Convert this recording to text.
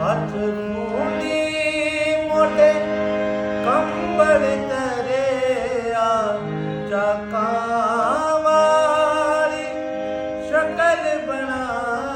ਹੱਥ ਮੂਲੀ ਮੋਟੇ ਕੰਬਲ ਤਰਿਆ ਚਾਕਾਂ ਵਾਲੀ ਸ਼ਕਲ ਬਣਾ